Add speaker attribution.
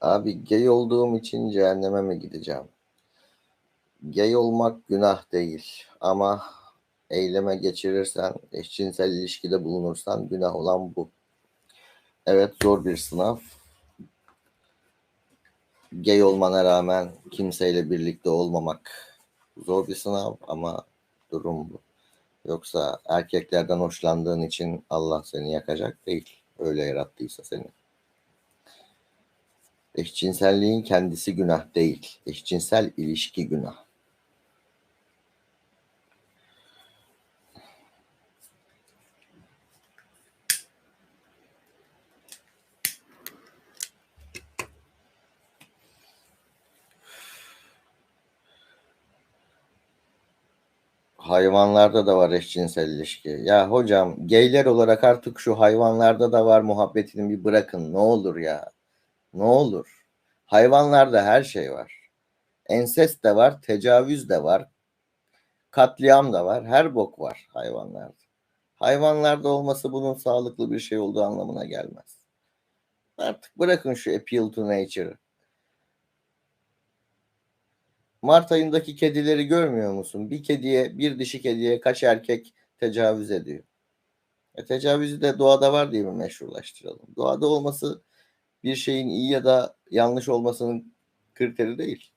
Speaker 1: Abi gay olduğum için cehenneme mi gideceğim? Gay olmak günah değil ama eyleme geçirirsen, eşcinsel ilişkide bulunursan günah olan bu. Evet zor bir sınav. Gay olmana rağmen kimseyle birlikte olmamak zor bir sınav ama durum bu. Yoksa erkeklerden hoşlandığın için Allah seni yakacak değil. Öyle yarattıysa seni. Eşcinselliğin kendisi günah değil. Eşcinsel ilişki günah. Hayvanlarda da var eşcinsel ilişki. Ya hocam geyler olarak artık şu hayvanlarda da var muhabbetini bir bırakın ne olur ya. Ne olur. Hayvanlarda her şey var. Ensest de var, tecavüz de var, katliam da var, her bok var hayvanlarda. Hayvanlarda olması bunun sağlıklı bir şey olduğu anlamına gelmez. Artık bırakın şu appeal to nature'ı. Mart ayındaki kedileri görmüyor musun? Bir kediye, bir dişi kediye kaç erkek tecavüz ediyor? E, tecavüzü de doğada var diye mi meşrulaştıralım? Doğada olması bir şeyin iyi ya da yanlış olmasının kriteri değil.